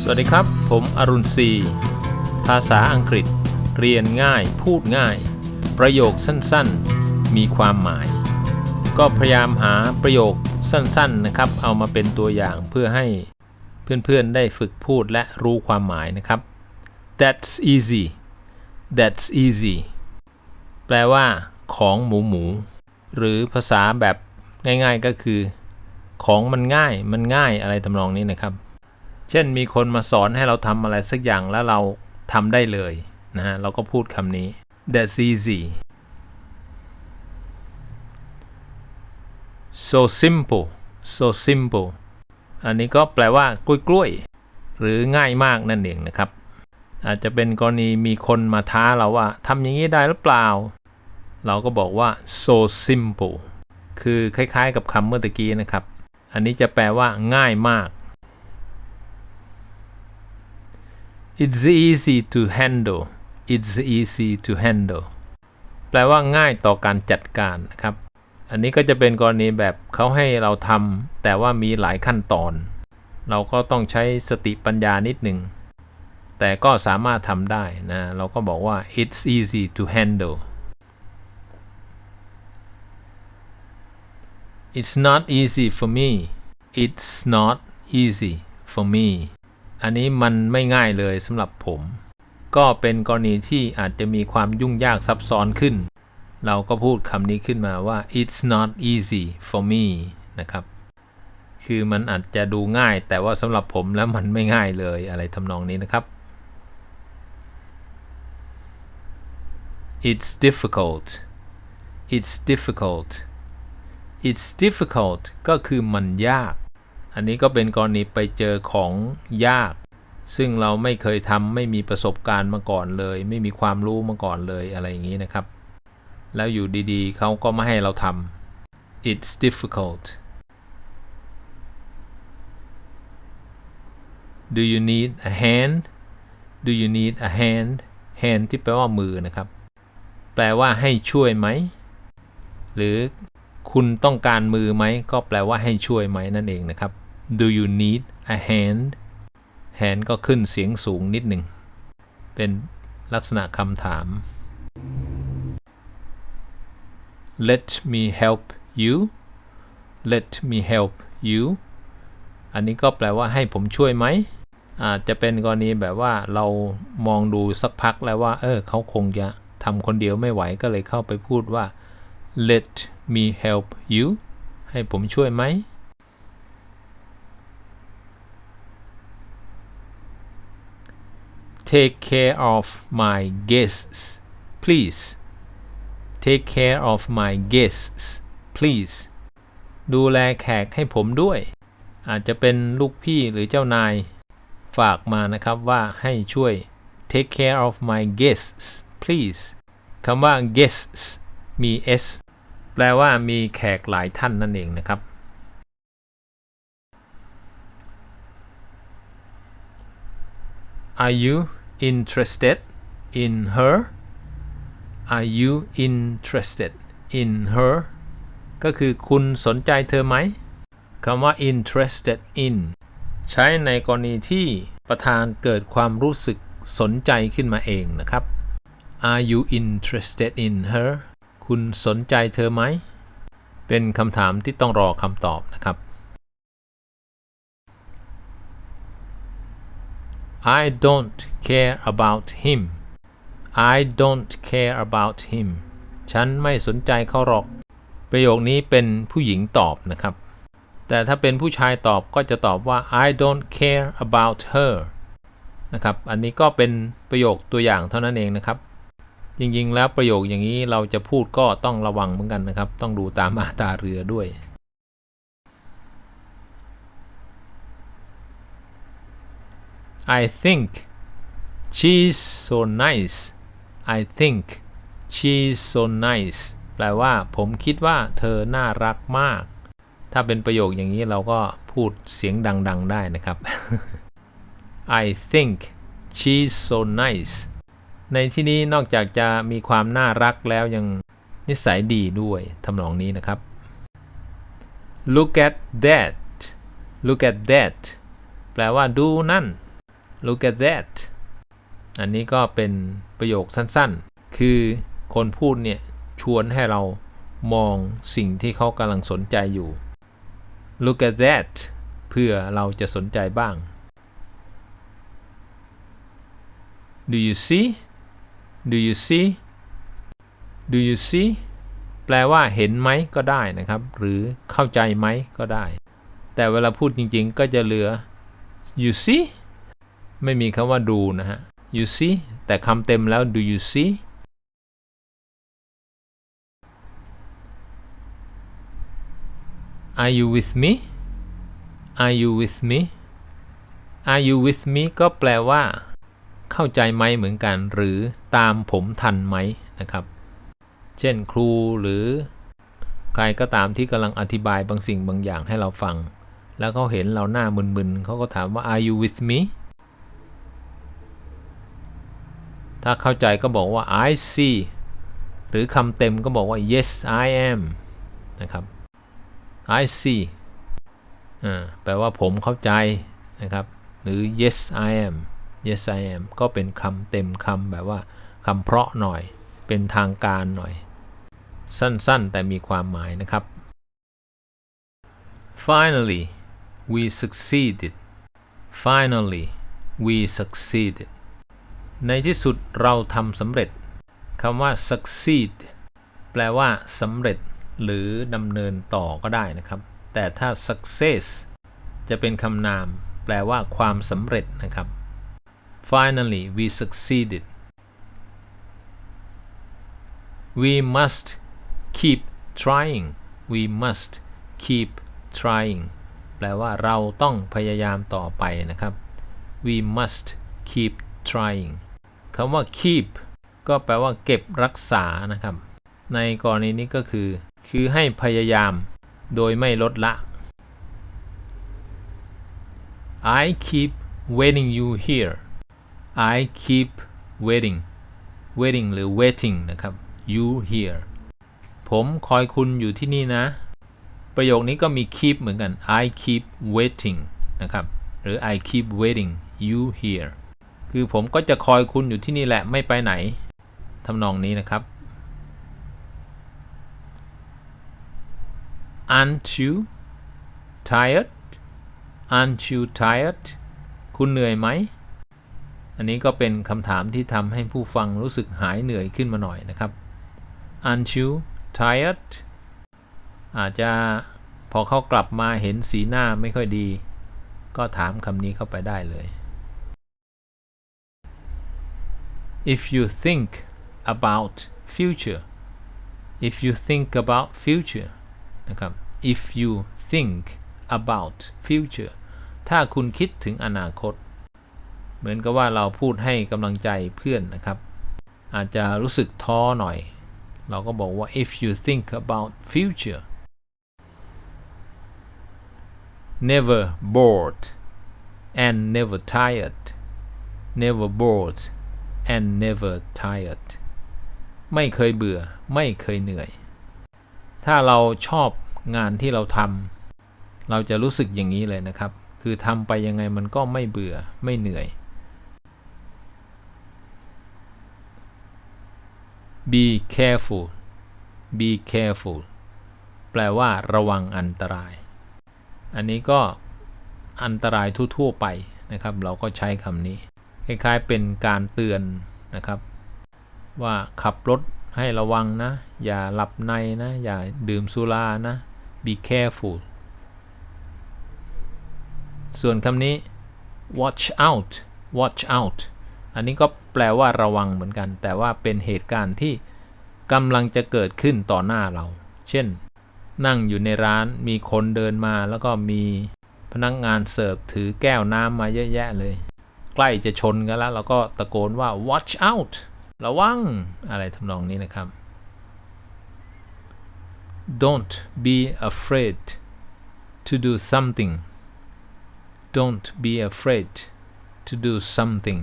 สวัสดีครับ ผมอรุณศรีภาษาอังกฤษ เรียนง่าย พูดง่าย ประโยคสั้นๆ มีความหมาย ก็พยายามหาประโยคสั้นๆนะครับ เอามาเป็นตัวอย่างเพื่อให้เพื่อนๆได้ฝึกพูดและรู้ความหมายนะครับ That's easy That's easy แปลว่า ของหมูหมู หรือภาษาแบบง่ายๆก็คือ ของมันง่ายมันง่ายอะไรทำนองนี้นะครับ เช่นมีคนมาสอนให้เราทำอะไรสักอย่างแล้วเราทำได้เลยนะฮะเราก็พูดคำนี้ that's easy so simple so simple อันนี้ก็แปลว่ากล้วยๆหรือง่ายมากนั่นเองนะครับ อาจจะเป็นกรณีมีคนมาท้าเราว่าทำอย่างนี้ได้หรือเปล่า เราก็บอกว่า so simple คือคล้ายๆกับคำเมื่อตะกี้นะครับ อันนี้จะแปลว่าง่ายมาก It's easy to handle It's easy to handle แปลว่าง่ายต่อการจัดการนะครับ อันนี้ก็จะเป็นกรณีแบบเขาให้เราทำแต่ว่ามีหลายขั้นตอน เราก็ต้องใช้สติปัญญานิดหนึ่งแต่ก็สามารถทำได้นะ เราก็บอกว่า it's easy to handle It's not easy for me It's not easy for me อันนี้มันไม่ง่ายเลยสำหรับผม ก็เป็นกรณีที่อาจจะมีความยุ่งยากซับซ้อนขึ้น เราก็พูดคำนี้ขึ้นมาว่า it's not easy for me นะครับ คือมันอาจจะดูง่าย แต่ว่าสำหรับผมแล้วมันไม่ง่ายเลยอะไรทำนองนี้นะครับ it's difficult it's difficult it's difficult ก็คือมันยาก อันนี้ก็เป็นกรณีไปเจอของยาก ซึ่งเราไม่เคยทำไม่มีประสบการณ์มาก่อนเลย ไม่มีความรู้มาก่อนเลยอะไรอย่างนี้นะครับ แล้วอยู่ดีๆ เขาก็ไม่ให้เราทำ it's difficult do you need a hand do you need a hand hand ที่แปลว่ามือนะครับ แปลว่าให้ช่วยไหม หรือ คุณต้องการมือไหม ก็แปลว่าให้ช่วยไหมนั่นเองนะครับ do you need a hand hand ก็ขึ้นเสียงสูงนิดหนึ่ง เป็นลักษณะคำถาม let me help you let me help you อันนี้ก็แปลว่าให้ผมช่วยไหม อาจจะเป็นกรณีแบบว่าเรามองดูสักพักแล้วว่า เออเขาคงจะทำคนเดียวไม่ไหวก็เลยเข้าไปพูดว่า let me help you ให้ผมช่วยไหม take care of my guests please take care of my guests please ดูแลแขกให้ผมด้วย อาจจะเป็นลูกพี่หรือเจ้านาย ฝากมานะครับว่าให้ช่วย take care of my guests please คำว่า guests มี s แปลว่ามีแขกหลายท่านนั่นเองนะครับ Are you interested in her Are you interested in her ก็คือคุณสนใจเธอไหมคำว่า interested in ใช้ในกรณีที่ประธานเกิดความรู้สึกสนใจขึ้นมาเองนะครับ Are you interested in her คุณสนใจเธอไหม เป็นคำถามที่ต้องรอคำตอบนะครับ I don't care about him I don't care about him ฉันไม่สนใจเขาหรอก ประโยคนี้เป็นผู้หญิงตอบนะครับ แต่ถ้าเป็นผู้ชายตอบก็จะตอบว่า I don't care about her นะครับ อันนี้ก็เป็นประโยคตัวอย่างเท่านั้นเองนะครับ จริงๆ แล้วประโยคอย่างนี้เราจะพูดก็ต้องระวังเหมือนกันนะครับ ต้องดูตามมาตาเรือด้วย I think she's so nice I think she's so nice แปลว่าผมคิดว่าเธอน่ารักมาก ถ้าเป็นประโยคอย่างนี้เราก็พูดเสียงดัง ๆ ได้นะครับ I think she's so nice ในที่นี้นอกจากจะมีความน่ารักแล้วยังนิสัยดีด้วยทำนองนี้นะครับ Look at that look at that แปลว่าดูนั่น look at that อันนี้ก็เป็นประโยคสั้นๆ คือคนพูดเนี่ยชวนให้เรามองสิ่งที่เขากำลังสนใจอยู่ look at that เพื่อเราจะสนใจบ้าง do you see do you see do you see แปลว่าเห็นไหมก็ได้นะครับ หรือเข้าใจไหมก็ได้ แต่เวลาพูดจริงๆ ก็จะเหลือ you see ไม่มีคำว่าดูนะฮะ you see แต่คำเต็มแล้ว do you see Are you with me Are you with me Are you with me ก็แปลว่า เข้าใจไหมเหมือนกัน หรือตามผมทันไหมนะครับ เช่นครูหรือใครก็ตามที่กำลังอธิบายบางสิ่งบางอย่างให้เราฟัง แล้วเขาเห็นเราหน้ามึนๆเขาก็ถามว่า Are you with me ถ้าเข้าใจก็บอกว่า I see หรือคำเต็มก็บอกว่า yes I am นะครับ I see อ่าแปลว่าผมเข้าใจนะครับ หรือ yes I am yes I am ก็เป็นคำเต็มคำแบบว่าคำเพราะหน่อย เป็นทางการหน่อย สั้นๆ แต่มีความหมายนะครับ Finally we succeeded Finally we succeeded ในที่สุดเราทำสำเร็จคำว่า succeed แปลว่าสำเร็จหรือดำเนินต่อก็ได้นะครับ แต่ถ้า success จะเป็นคำนาม แปลว่าความสำเร็จนะครับ finally we succeeded we must keep trying we must keep trying แปลว่าเราต้องพยายามต่อไปนะครับ we must keep trying คำว่า keep ก็แปลว่าเก็บรักษานะครับ ในกรณีนี้ก็คือ คือให้พยายามโดยไม่ลดละ I keep waiting you here I keep waiting waiting หรือ waiting นะครับ you here ผมคอยคุณอยู่ที่นี่นะ ประโยคนี้ก็มี keep เหมือนกัน I keep waiting นะครับ หรือ I keep waiting you here คือผมก็จะคอยคุณอยู่ที่นี่แหละไม่ไปไหนทำนองนี้นะครับ Aren't you tired Aren't you tired คุณเหนื่อยไหม อันนี้ก็เป็นคำถามที่ทำให้ผู้ฟังรู้สึกหายเหนื่อยขึ้นมาหน่อยนะครับ Aren't you tired อาจจะพอเขากลับมาเห็นสีหน้าไม่ค่อยดี ก็ถามคำนี้เข้าไปได้เลย If you think about future if you think about future นะครับ if you think about future ถ้าคุณคิดถึงอนาคต มือนกับว่าเราพูดให้กำลังใจเพื่อนนะครับ อาจจะรู้สึกท้อหน่อย เราก็บอกว่า if you think about future never bored and never tired never bored and never tired ไม่เคยเบื่อ ไม่เคยเหนื่อย ถ้าเราชอบงานที่เราทำเราจะรู้สึกอย่างนี้เลยนะครับ คือทำไปยังไงมันก็ไม่เบื่อไม่เหนื่อย be careful be careful แปลว่าระวังอันตราย อันนี้ก็อันตรายทั่วๆไปนะครับ เราก็ใช้คำนี้ คล้ายๆเป็นการเตือนนะครับ ว่าขับรถให้ระวังนะ อย่าหลับในนะ อย่าดื่มสุรานะ be careful ส่วนคำนี้ watch out watch out อันนี้ก็แปลว่าระวังเหมือนกัน แต่ว่าเป็นเหตุการณ์ที่กำลังจะเกิดขึ้นต่อหน้าเรา เช่น นั่งอยู่ในร้านมีคนเดินมาแล้วก็มีพนักงงานเสิร์ฟถือแก้วน้ำมาเยอะแยะเลย ใกล้จะชนกันแล้ว เราก็ตะโกนว่า watch out ระวัง อะไรทำนองนี้นะครับ don't be afraid to do something don't be afraid to do something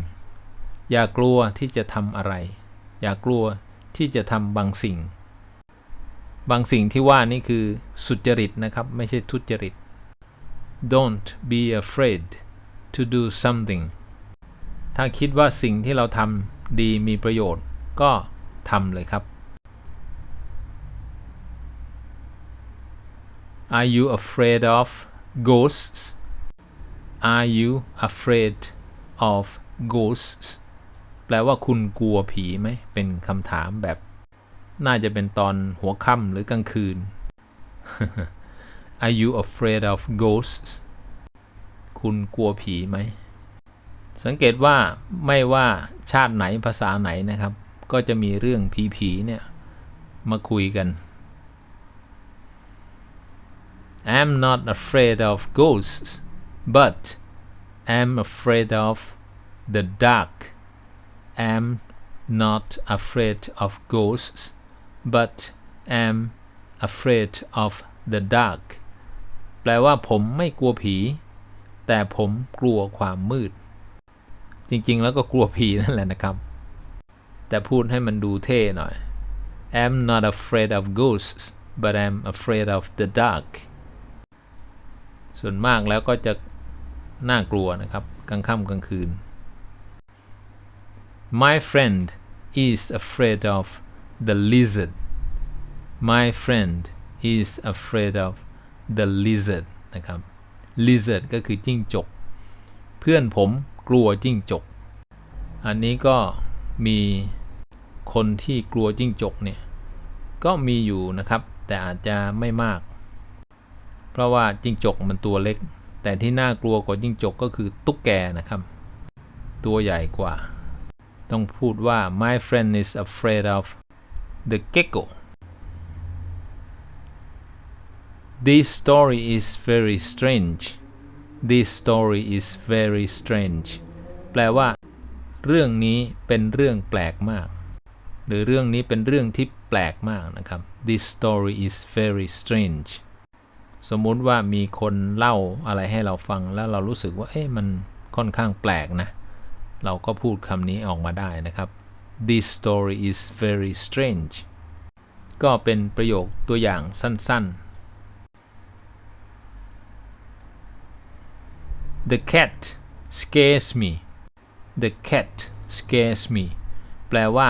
อย่ากลัวที่จะทำอะไร อย่ากลัวที่จะทำบางสิ่ง บางสิ่งที่ว่านี่คือสุจริตนะครับ ไม่ใช่ทุจริต don't be afraid to do something ถ้าคิดว่าสิ่งที่เราทำดีมีประโยชน์ ก็ทำเลยครับ Are you afraid of ghosts Are you afraid of ghosts ลว่าคุณกลัวผีไหม เป็นคำถามแบบ น่าจะเป็นตอนหัวค่ำหรือกลางคืน Are you afraid of ghosts คุณกลัวผีไหม สังเกตว่าไม่ว่าชาติไหนภาษาไหนนะครับ ก็จะมีเรื่องผีๆเนี่ย มาคุยกัน I'm not afraid of ghosts but I'm afraid of the dark am not afraid of ghosts but am afraid of the dark แปลว่าผมไม่กลัวผี แต่ผมกลัวความมืด จริงๆ แล้วก็กลัวผีนั่นแหละนะครับ แต่พูดให้มันดูเท่หน่อย I'm not afraid of ghosts but I'm afraid of the dark ส่วนมากแล้วก็จะน่ากลัวนะครับ กลางค่ำกลางคืน My friend is afraid of the lizard My friend is afraid of the lizard นะครับ lizard ก็คือจิ้งจก เพื่อนผมกลัวจิ้งจก อันนี้ก็มีคนที่กลัวจิ้งจกเนี่ย ก็มีอยู่นะครับ แต่อาจจะไม่มาก เพราะว่าจิ้งจกมันตัวเล็ก แต่ที่น่ากลัวกว่าจิ้งจกก็คือตุ๊กแกนะครับ ตัวใหญ่กว่า ต้องพูดว่า my friend is afraid of the gecko This story is very strange This story is very strange แปลว่า เรื่องนี้เป็นเรื่องแปลกมาก หรือเรื่องนี้เป็นเรื่องที่แปลกมากนะครับ This story is very strange สมมุติว่ามีคนเล่าอะไรให้เราฟังแล้วเรารู้สึกว่า เอ๊ะมันค่อนข้างแปลกนะ เราก็พูดคำนี้ออกมาได้นะครับ This story is very strange ก็เป็นประโยคตัวอย่างสั้น ๆ The cat scares me The cat scares me แปลว่า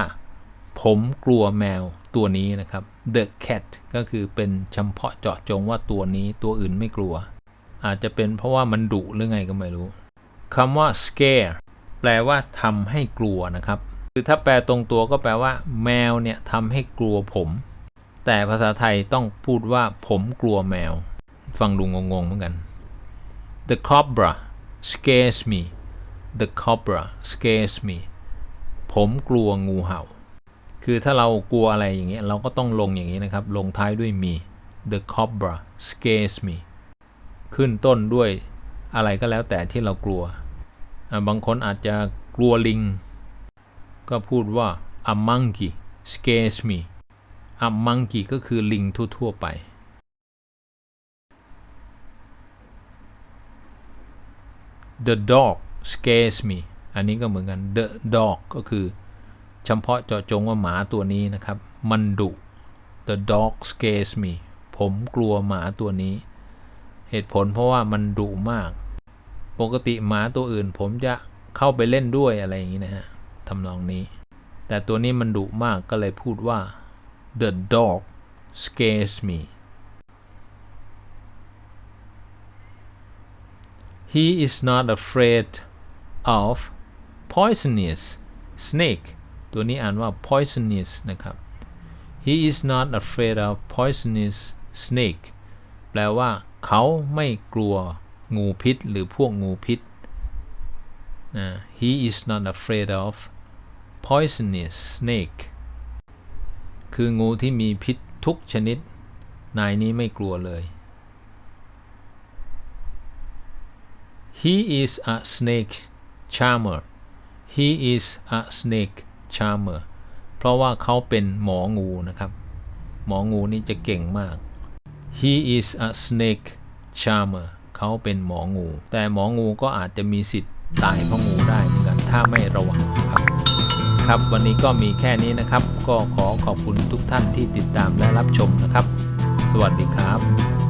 ผมกลัวแมวตัวนี้นะครับ The cat ก็คือเป็นเฉพาะเจาะจงว่าตัวนี้ตัวอื่นไม่กลัว อาจจะเป็นเพราะว่ามันดุหรือไงก็ไม่รู้คำว่า scare แปลว่าทำให้กลัวนะครับ คือถ้าแปลตรงตัวก็แปลว่า แมวเนี่ยทำให้กลัวผม แต่ภาษาไทยต้องพูดว่าผมกลัวแมว ฟังดูงงๆเหมือนกัน The cobra scares me The cobra scares me ผมกลัวงูเห่า คือถ้าเรากลัวอะไรอย่างเงี้ยเราก็ต้องลงอย่างนี้นะครับ ลงท้ายด้วย me The cobra scares me ขึ้นต้นด้วยอะไรก็แล้วแต่ที่เรากลัว บางคนอาจจะกลัวลิง ก็พูดว่า a monkey scares me a monkey ก็คือลิงทั่ว ๆ ไป The dog scares me อันนี้ก็เหมือนกัน The dog ก็คือเฉพาะเจาะจงว่าหมาตัวนี้นะครับ มันดุ The dog scares me ผมกลัวหมาตัวนี้ เหตุผลเพราะว่ามันดุมาก ปกติหมาตัวอื่น ผมจะเข้าไปเล่นด้วยอะไรอย่างนี้นะฮะทำนองนี้ แต่ตัวนี้มันดุมากก็เลยพูดว่า The dog scares me He is not afraid of poisonous snake ตัวนี้อ่านว่า poisonous นะครับ He is not afraid of poisonous snake แปลว่า เขาไม่กลัว งูพิษ หรือพวกงูพิษ He is not afraid of poisonous snake คืองูที่มีพิษทุกชนิด นายนี้ไม่กลัวเลย He is a snake charmer He is a snake charmer เพราะว่าเขาเป็นหมองูนะครับ หมองูนี่จะเก่งมาก He is a snake charmer เขาเป็นหมองู แต่หมองูก็อาจจะมีสิทธิ์ตายเพราะงูได้เหมือนกันถ้าไม่ระวังครับ ครับวันนี้ก็มีแค่นี้นะครับ ก็ขอขอบคุณทุกท่านที่ติดตามและรับชมนะครับ สวัสดีครับ